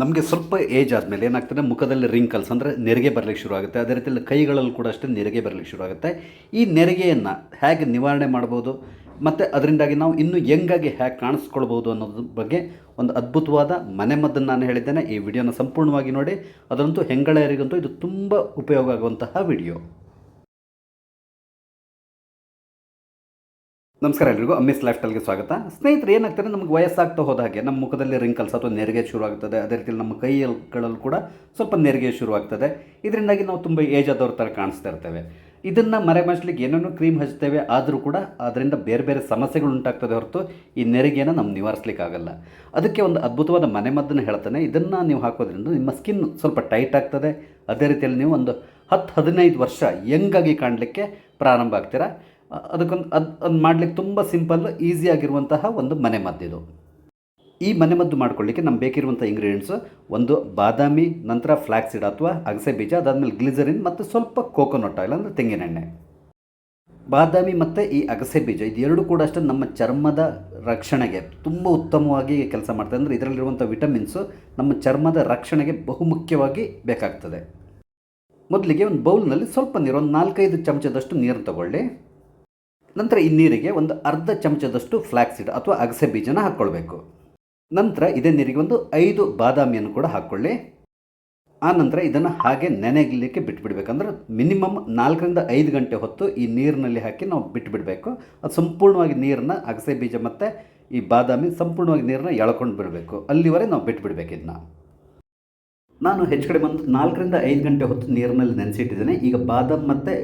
ನಮಗೆ ಸ್ವಲ್ಪ ಏಜ್ ಆದಮೇಲೆ ಏನಾಗ್ತದೆ, ಮುಖದಲ್ಲಿ ರಿಂಕಲ್ಸ್ ಅಂದರೆ ನೆರಿಗೆ ಬರಲಿಕ್ಕೆ ಶುರು ಆಗುತ್ತೆ. ಅದೇ ರೀತಿಯಲ್ಲಿ ಕೈಗಳಲ್ಲಿ ಕೂಡ ಅಷ್ಟೇ ನೆರಿಗೆ ಬರಲಿಕ್ಕೆ ಶುರು ಆಗುತ್ತೆ. ಈ ನೆರಿಗೆಯನ್ನು ಹೇಗೆ ನಿವಾರಣೆ ಮಾಡ್ಬೋದು, ಮತ್ತು ಅದರಿಂದಾಗಿ ನಾವು ಇನ್ನೂ ಹೆಂಗಾಗಿ ಹೇಗೆ ಕಾಣಿಸ್ಕೊಳ್ಬೋದು ಅನ್ನೋದ್ರ ಬಗ್ಗೆ ಒಂದು ಅದ್ಭುತವಾದ ಮನೆಮದ್ದನ್ನು ನಾನು ಹೇಳಿದ್ದೇನೆ. ಈ ವಿಡಿಯೋನ ಸಂಪೂರ್ಣವಾಗಿ ನೋಡಿ, ಅದರಂತೂ ಹೆಂಗಳೆಯರಿಗಂತೂ ಇದು ತುಂಬ ಉಪಯೋಗ ಆಗುವಂತಹ ವಿಡಿಯೋ. ನಮಸ್ಕಾರ ಎಲ್ರಿಗೂ ಅಮ್ಮಿಸ್ ಲೈಫ್ ಸ್ಟೈಲ್ಗೆ ಸ್ವಾಗತ. ಸ್ನೇಹಿತರೆ ಏನಾಗ್ತಾರೆ ನಮಗೆ ವಯಸ್ಸಾಗ್ತಾ ಹೋದ ಹಾಗೆ ನಮ್ಮ ಮುಖದಲ್ಲಿ ರಿಂಕಲ್ಸ್ ಅಥವಾ ನೆರಿಗೆ ಶುರುವಾಗ್ತದೆ. ಅದೇ ರೀತಿಯಲ್ಲಿ ನಮ್ಮ ಕೈಗಳಲ್ಲೂ ಕೂಡ ಸ್ವಲ್ಪ ನೆರಿಗೆ ಶುರುವಾಗ್ತದೆ. ಇದರಿಂದಾಗಿ ನಾವು ತುಂಬ ಏಜ್ ಆದವ್ರ ಥರ ಕಾಣಿಸ್ತಾ ಇರ್ತೇವೆ. ಇದನ್ನು ಮರೆಮಾಚಲಿಕ್ಕೆ ಏನೇನೋ ಕ್ರೀಮ್ ಹಚ್ತೇವೆ, ಆದರೂ ಕೂಡ ಅದರಿಂದ ಬೇರೆ ಬೇರೆ ಸಮಸ್ಯೆಗಳು ಉಂಟಾಗ್ತದೆ ಹೊರತು ಈ ನೆರಿಗೆಯನ್ನು ನಾವು ನಿವಾರಿಸ್ಲಿಕ್ಕೆ ಆಗಲ್ಲ ಅದಕ್ಕೆ ಒಂದು ಅದ್ಭುತವಾದ ಮನೆಮದ್ದನ್ನು ಹೇಳ್ತಾನೆ. ಇದನ್ನು ನೀವು ಹಾಕೋದ್ರಿಂದ ನಿಮ್ಮ ಸ್ಕಿನ್ ಸ್ವಲ್ಪ ಟೈಟ್ ಆಗ್ತದೆ. ಅದೇ ರೀತಿಯಲ್ಲಿ ನೀವು ಒಂದು ಹತ್ತು ಹದಿನೈದು ವರ್ಷ ಯಂಗಾಗಿ ಕಾಣಲಿಕ್ಕೆ ಪ್ರಾರಂಭ ಆಗ್ತೀರಾ. ಅದಕ್ಕೊಂದು ಅದು ಅದು ಮಾಡಲಿಕ್ಕೆ ತುಂಬ ಸಿಂಪಲ್ ಈಸಿಯಾಗಿರುವಂತಹ ಒಂದು ಮನೆಮದ್ದಿದು ಈ ಮನೆಮದ್ದು ಮಾಡ್ಕೊಳ್ಳಿಕ್ಕೆ ನಮ್ಗೆ ಬೇಕಿರುವಂಥ ಇಂಗ್ರೀಡಿಯೆಂಟ್ಸು ಒಂದು ಬಾದಾಮಿ, ನಂತರ ಫ್ಲ್ಯಾಕ್ಸಿಡ್ ಅಥವಾ ಅಗಸೆ ಬೀಜ, ಅದಾದಮೇಲೆ ಗ್ಲಿಸರಿನ್ ಮತ್ತು ಸ್ವಲ್ಪ ಕೋಕೋನಟ್ ಆಯಿಲ್ ಅಂದರೆ ತೆಂಗಿನೆಣ್ಣೆ. ಬಾದಾಮಿ ಮತ್ತು ಈ ಅಗಸೆ ಬೀಜ ಇದೆರಡು ಕೂಡ ಅಷ್ಟೇ ನಮ್ಮ ಚರ್ಮದ ರಕ್ಷಣೆಗೆ ತುಂಬ ಉತ್ತಮವಾಗಿ ಕೆಲಸ ಮಾಡ್ತದೆ. ಅಂದರೆ ಇದರಲ್ಲಿರುವಂಥ ವಿಟಮಿನ್ಸು ನಮ್ಮ ಚರ್ಮದ ರಕ್ಷಣೆಗೆ ಬಹುಮುಖ್ಯವಾಗಿ ಬೇಕಾಗ್ತದೆ. ಮೊದಲಿಗೆ ಒಂದು ಬೌಲ್ನಲ್ಲಿ ಸ್ವಲ್ಪ ನೀರು, ಒಂದು ನಾಲ್ಕೈದು ಚಮಚದಷ್ಟು ನೀರು ತಗೊಳ್ಳಿ. ನಂತರ ಈ ನೀರಿಗೆ ಒಂದು ಅರ್ಧ ಚಮಚದಷ್ಟು ಫ್ಲ್ಯಾಕ್ಸಿಡ್ ಅಥವಾ ಅಗಸೆ ಬೀಜನ ಹಾಕ್ಕೊಳ್ಬೇಕು. ನಂತರ ಇದೇ ನೀರಿಗೆ ಒಂದು ಐದು ಬಾದಾಮಿಯನ್ನು ಕೂಡ ಹಾಕ್ಕೊಳ್ಳಿ. ಆ ನಂತರ ಇದನ್ನು ಹಾಗೆ ನೆನೆಗಲಿಕ್ಕೆ ಬಿಟ್ಟುಬಿಡ್ಬೇಕಂದ್ರೆ ಮಿನಿಮಮ್ ನಾಲ್ಕರಿಂದ ಐದು ಗಂಟೆ ಹೊತ್ತು ಈ ನೀರಿನಲ್ಲಿ ಹಾಕಿ ನಾವು ಬಿಟ್ಬಿಡಬೇಕು. ಅದು ಸಂಪೂರ್ಣವಾಗಿ ನೀರನ್ನು ಅಗಸೆ ಬೀಜ ಮತ್ತು ಈ ಬಾದಾಮಿ ಸಂಪೂರ್ಣವಾಗಿ ನೀರನ್ನ ಎಳ್ಕೊಂಡು ಬಿಡಬೇಕು. ಅಲ್ಲಿವರೆಗೆ ನಾವು ಬಿಟ್ಟುಬಿಡ್ಬೇಕು ಇದನ್ನ ನಾನು ಹೆಚ್ಚು ಕಡೆ ಬಂದು ನಾಲ್ಕರಿಂದ ಐದು ಗಂಟೆ ಹೊತ್ತು ನೀರಿನಲ್ಲಿ ನೆನೆಸಿಟ್ಟಿದ್ದೇನೆ. ಈಗ ಬಾದಾಮ್ ಮತ್ತು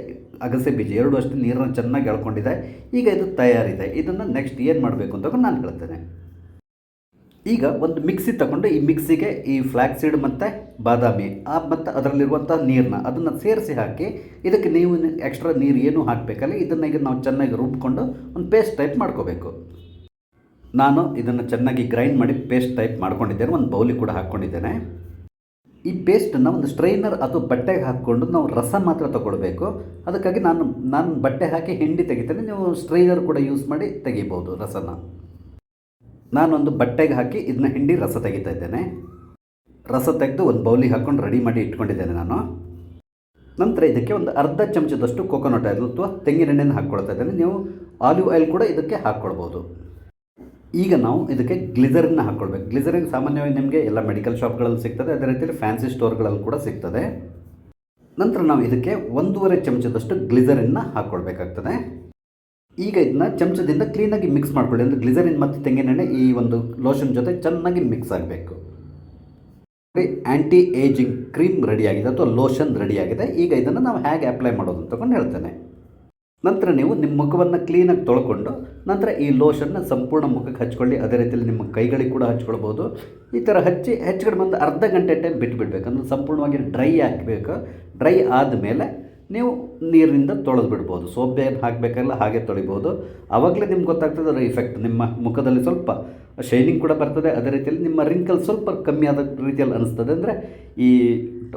ಅಗಸೆ ಬೀಜ, ಎರಡು ಅಷ್ಟು ನೀರನ್ನು ಚೆನ್ನಾಗಿ ಎಳ್ಕೊಂಡಿದೆ. ಈಗ ಇದು ತಯಾರಿದೆ. ಇದನ್ನು ನೆಕ್ಸ್ಟ್ ಏನು ಮಾಡಬೇಕು ಅಂತ ನಾನು ಹೇಳ್ತೇನೆ. ಈಗ ಒಂದು ಮಿಕ್ಸಿ ತಗೊಂಡು ಈ ಮಿಕ್ಸಿಗೆ ಈ ಫ್ಲ್ಯಾಕ್ಸೀಡ್ ಮತ್ತು ಬಾದಾಮಿ, ಆ ಮತ್ತು ಅದರಲ್ಲಿರುವಂಥ ನೀರನ್ನ ಅದನ್ನು ಸೇರಿಸಿ ಹಾಕಿ ಇದಕ್ಕೆ ನೀವು ಎಕ್ಸ್ಟ್ರಾ ನೀರು ಏನೂ ಹಾಕಬೇಕಲ್ಲ, ಇದನ್ನು ಈಗ ನಾವು ಚೆನ್ನಾಗಿ ರುಬ್ಕೊಂಡು ಒಂದು ಪೇಸ್ಟ್ ಟೈಪ್ ಮಾಡ್ಕೋಬೇಕು. ನಾನು ಇದನ್ನು ಚೆನ್ನಾಗಿ ಗ್ರೈಂಡ್ ಮಾಡಿ ಪೇಸ್ಟ್ ಟೈಪ್ ಮಾಡ್ಕೊಂಡಿದ್ದೇನೆ. ಒಂದು ಬೌಲಿ ಕೂಡ ಹಾಕ್ಕೊಂಡಿದ್ದೇನೆ. ಈ ಪೇಸ್ಟನ್ನು ಒಂದು ಸ್ಟ್ರೈನರ್ ಅಥವಾ ಬಟ್ಟೆಗೆ ಹಾಕ್ಕೊಂಡು ನಾವು ರಸ ಮಾತ್ರ ತಗೊಳ್ಬೇಕು. ಅದಕ್ಕಾಗಿ ನಾನು ನಾನು ಬಟ್ಟೆ ಹಾಕಿ ಹಿಂಡಿ ತೆಗಿತೇನೆ. ನೀವು ಸ್ಟ್ರೈನರ್ ಕೂಡ ಯೂಸ್ ಮಾಡಿ ತೆಗಿಬೋದು ರಸನ. ನಾನೊಂದು ಬಟ್ಟೆಗೆ ಹಾಕಿ ಇದನ್ನ ಹಿಂಡಿ ರಸ ತೆಗಿತಾ ಇದ್ದೇನೆ. ರಸ ತೆಗೆದು ಒಂದು ಬೌಲಿಗೆ ಹಾಕ್ಕೊಂಡು ರೆಡಿ ಮಾಡಿ ಇಟ್ಕೊಂಡಿದ್ದೇನೆ ನಾನು. ನಂತರ ಇದಕ್ಕೆ ಒಂದು ಅರ್ಧ ಚಮಚದಷ್ಟು ಕೋಕೋನಟ್ ಆಯಿಲ್ ಅಥವಾ ತೆಂಗಿನೆಣ್ಣೆನ ಹಾಕ್ಕೊಳ್ತಾ ಇದ್ದೇನೆ. ನೀವು ಆಲಿವ್ ಆಯಿಲ್ ಕೂಡ ಇದಕ್ಕೆ ಹಾಕ್ಕೊಳ್ಬೋದು. ಈಗ ನಾವು ಇದಕ್ಕೆ ಗ್ಲಿಸರಿನ್ನ ಹಾಕ್ಕೊಳ್ಬೇಕು ಗ್ಲಿಸರಿನ್ ಸಾಮಾನ್ಯವಾಗಿ ನಿಮಗೆ ಎಲ್ಲ ಮೆಡಿಕಲ್ ಶಾಪ್ಗಳಲ್ಲಿ ಸಿಗ್ತದೆ, ಅದೇ ರೀತಿಯಲ್ಲಿ ಫ್ಯಾನ್ಸಿ ಸ್ಟೋರ್ಗಳಲ್ಲಿ ಕೂಡ ಸಿಗ್ತದೆ. ನಂತರ ನಾವು ಇದಕ್ಕೆ ಒಂದೂವರೆ ಚಮಚದಷ್ಟು ಗ್ಲಿಸರಿನ್ನ ಹಾಕ್ಕೊಳ್ಬೇಕಾಗ್ತದೆ ಈಗ ಇದನ್ನ ಚಮಚದಿಂದ ಕ್ಲೀನಾಗಿ ಮಿಕ್ಸ್ ಮಾಡ್ಕೊಳ್ಳಿ. ಅಂದರೆ ಗ್ಲಿಸರಿನ್ ಮತ್ತು ತೆಂಗಿನೆಣ್ಣೆ ಈ ಒಂದು ಲೋಷನ್ ಜೊತೆ ಚೆನ್ನಾಗಿ ಮಿಕ್ಸ್ ಆಗಬೇಕು. ಆ್ಯಂಟಿ ಏಜಿಂಗ್ ಕ್ರೀಮ್ ರೆಡಿಯಾಗಿದೆ ಅಥವಾ ಲೋಷನ್ ರೆಡಿಯಾಗಿದೆ. ಈಗ ಇದನ್ನು ನಾವು ಹೇಗೆ ಅಪ್ಲೈ ಮಾಡೋದು ಅಂತ ತಗೊಂಡು ಹೇಳ್ತೇನೆ. ನಂತರ ನೀವು ನಿಮ್ಮ ಮುಖವನ್ನು ಕ್ಲೀನಾಗಿ ತೊಳ್ಕೊಂಡು ನಂತರ ಈ ಲೋಷನ್ನ ಸಂಪೂರ್ಣ ಮುಖಕ್ಕೆ ಹಚ್ಕೊಳ್ಳಿ. ಅದೇ ರೀತಿಯಲ್ಲಿ ನಿಮ್ಮ ಕೈಗಳಿಗೆ ಕೂಡ ಹಚ್ಕೊಳ್ಬೋದು. ಈ ಥರ ಹಚ್ಚಿ ಹೆಚ್ಚು ಕಡಿಮೆ ಒಂದು ಅರ್ಧ ಗಂಟೆ ಟೈಮ್ ಬಿಟ್ಬಿಡ್ಬೇಕು. ಅಂದ್ರೆ ಸಂಪೂರ್ಣವಾಗಿ ಡ್ರೈ ಹಾಕಬೇಕು ಡ್ರೈ ಆದಮೇಲೆ ನೀವು ನೀರಿನಿಂದ ತೊಳೆದು ಬಿಡ್ಬೋದು ಸೋಪ್ ಏನು ಹಾಕಬೇಕಲ್ಲ ಹಾಗೆ ತೊಳಿಬೋದು. ಆವಾಗಲೇ ನಿಮ್ಗೆ ಗೊತ್ತಾಗ್ತದೆ ಅದರ ಇಫೆಕ್ಟ್ ನಿಮ್ಮ ಮುಖದಲ್ಲಿ ಸ್ವಲ್ಪ ಶೈನಿಂಗ್ ಕೂಡ ಬರ್ತದೆ. ಅದೇ ರೀತಿಯಲ್ಲಿ ನಿಮ್ಮ ರಿಂಕಲ್ ಸ್ವಲ್ಪ ಕಮ್ಮಿ ಆದ ರೀತಿಯಲ್ಲಿ ಅನಿಸ್ತದೆ. ಅಂದರೆ ಈ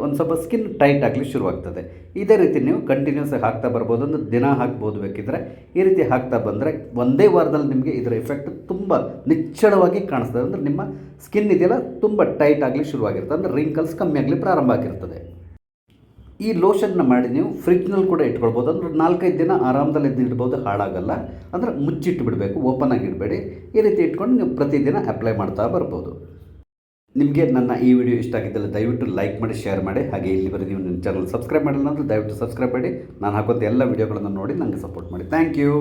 ಒಂದು ಸ್ವಲ್ಪ ಸ್ಕಿನ್ ಟೈಟ್ ಆಗಲಿ ಶುರುವಾಗ್ತದೆ. ಇದೇ ರೀತಿ ನೀವು ಕಂಟಿನ್ಯೂಸ್ ಆಗಿ ಹಾಕ್ತಾ ಬರ್ಬೋದು. ಅಂದರೆ ದಿನ ಹಾಕ್ಬೋದು ಬೇಕಿದ್ರೆ. ಈ ರೀತಿ ಹಾಕ್ತಾ ಬಂದರೆ ಒಂದೇ ವಾರದಲ್ಲಿ ನಿಮಗೆ ಇದರ ಎಫೆಕ್ಟ್ ತುಂಬ ನಿಚ್ಚಳವಾಗಿ ಕಾಣಿಸ್ತದೆ. ಅಂದರೆ ನಿಮ್ಮ ಸ್ಕಿನ್ ಇದೆಯಲ್ಲ ತುಂಬ ಟೈಟ್ ಆಗಲಿ ಶುರುವಾಗಿರ್ತದೆ ಅಂದರೆ ರಿಂಕಲ್ಸ್ ಕಮ್ಮಿ ಆಗಲಿ ಪ್ರಾರಂಭ ಆಗಿರ್ತದೆ. ಈ ಲೋಷನ್ನ ಮಾಡಿ ನೀವು ಫ್ರಿಜ್ನಲ್ಲಿ ಕೂಡ ಇಟ್ಕೊಳ್ಬೋದು. ಅಂದ್ರೆ ನಾಲ್ಕೈದು ದಿನ ಆರಾಮದಲ್ಲಿ ಇಡ್ಬೋದು ಹಾಳಾಗಲ್ಲ. ಅಂದರೆ ಮುಚ್ಚಿಟ್ಟು ಬಿಡಬೇಕು ಓಪನ್ ಆಗಿ ಇಡಬೇಡಿ. ಈ ರೀತಿ ಇಟ್ಕೊಂಡು ನೀವು ಪ್ರತಿದಿನ ಅಪ್ಲೈ ಮಾಡ್ತಾ ಬರ್ಬೋದು. ನಿಮಗೆ ನನ್ನ ಈ ವಿಡಿಯೋ ಇಷ್ಟ ಆಗಿದ್ದಲ್ಲಿ ದಯವಿಟ್ಟು ಲೈಕ್ ಮಾಡಿ ಶೇರ್ ಮಾಡಿ. ಹಾಗೆ ಇಲ್ಲಿವರೆಗೆ ನೀವು ನನ್ನ ಚಾನಲ್ ಸಬ್ಸ್ಕ್ರೈಬ್ ಮಾಡಿಲ್ಲ ಅಂದರೆ ದಯವಿಟ್ಟು ಸಬ್ಸ್ಕ್ರೈಬ್ ಮಾಡಿ. ನಾನು ಹಾಕೋದು ಎಲ್ಲ ವಿಡಿಯೋಗಳನ್ನು ನೋಡಿ ನನಗೆ ಸಪೋರ್ಟ್ ಮಾಡಿ. Thank you